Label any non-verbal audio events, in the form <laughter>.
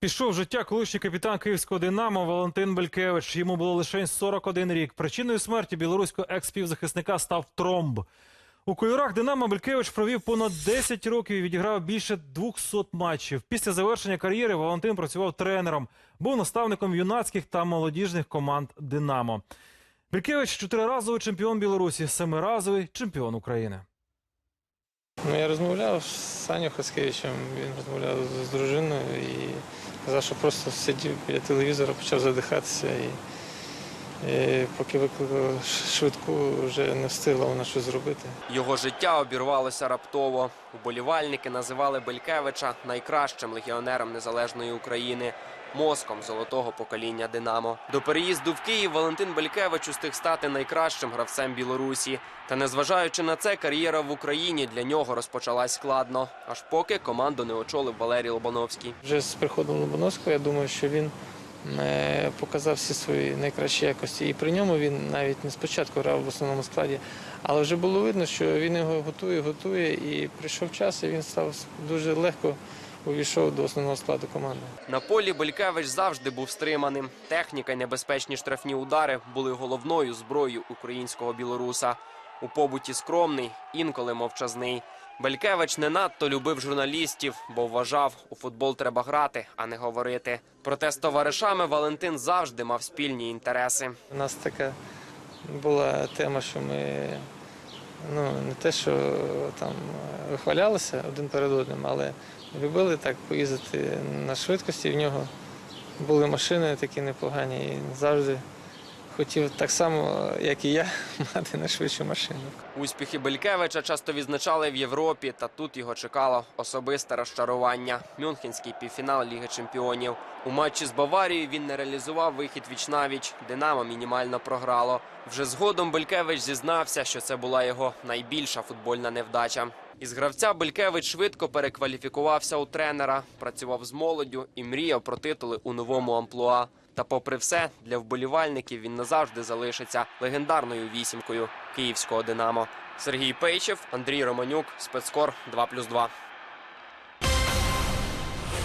Пішов життя колишній капітан київського Динамо Валентин Белькевич. Йому було лише 41 рік. Причиною смерті білоруського екс-співзахисника став тромб. У кольорах Динамо Белькевич провів понад 10 років і відіграв більше 200 матчів. Після завершення кар'єри Валентин працював тренером, був наставником юнацьких та молодіжних команд Динамо. Белькевич чотириразовий чемпіон Білорусі, семиразовий чемпіон України. Ну, я розмовляв з Саню Хаскевичем, він розмовляв з дружиною і казав, що просто сидів біля телевізора, почав задихатися. І, і поки викликав швидку, вже не встигла вона щось зробити. Його життя обірвалося раптово. Уболівальники називали Белькевича найкращим легіонером незалежної України, мозком золотого покоління Динамо. До переїзду в Київ Валентин Белькевич устиг стати найкращим гравцем Білорусі. Та незважаючи на це, кар'єра в Україні для нього розпочалась складно, аж поки команду не очолив Валерій Лобановський. Вже з приходом Лобановського, я думаю, що він е, показав всі свої найкращі якості. І при ньому він навіть не спочатку грав в основному складі, але вже було видно, що він його готує, готує, і прийшов час, і він став дуже легко увійшов до основного складу команди. На полі Белькевич завжди був стриманим. Техніка й небезпечні штрафні удари були головною зброєю українського білоруса. У побуті скромний, інколи мовчазний. Белькевич не надто любив журналістів, бо вважав, у футбол треба грати, а не говорити. Проте з товаришами Валентин завжди мав спільні інтереси. У нас така була тема, що ми те, що там вихвалялися один перед одним, але любили так поїздити на швидкості. В нього були машини такі непогані і завжди хотів так само, як і я, <laughs> мати найшвидшу машину. Успіхи Белькевича часто відзначали в Європі, та тут його чекало особисте розчарування. Мюнхенський півфінал Ліги Чемпіонів. У матчі з Баварією він не реалізував вихід віч-навіч. Динамо мінімально програло. Вже згодом Белькевич зізнався, що це була його найбільша футбольна невдача. Із гравця Белькевич швидко перекваліфікувався у тренера, працював з молоддю і мріяв про титули у новому амплуа. Та, попри все, для вболівальників він назавжди залишиться легендарною вісімкою київського Динамо. Сергій Пейчев, Андрій Романюк, спецкор 2+,2.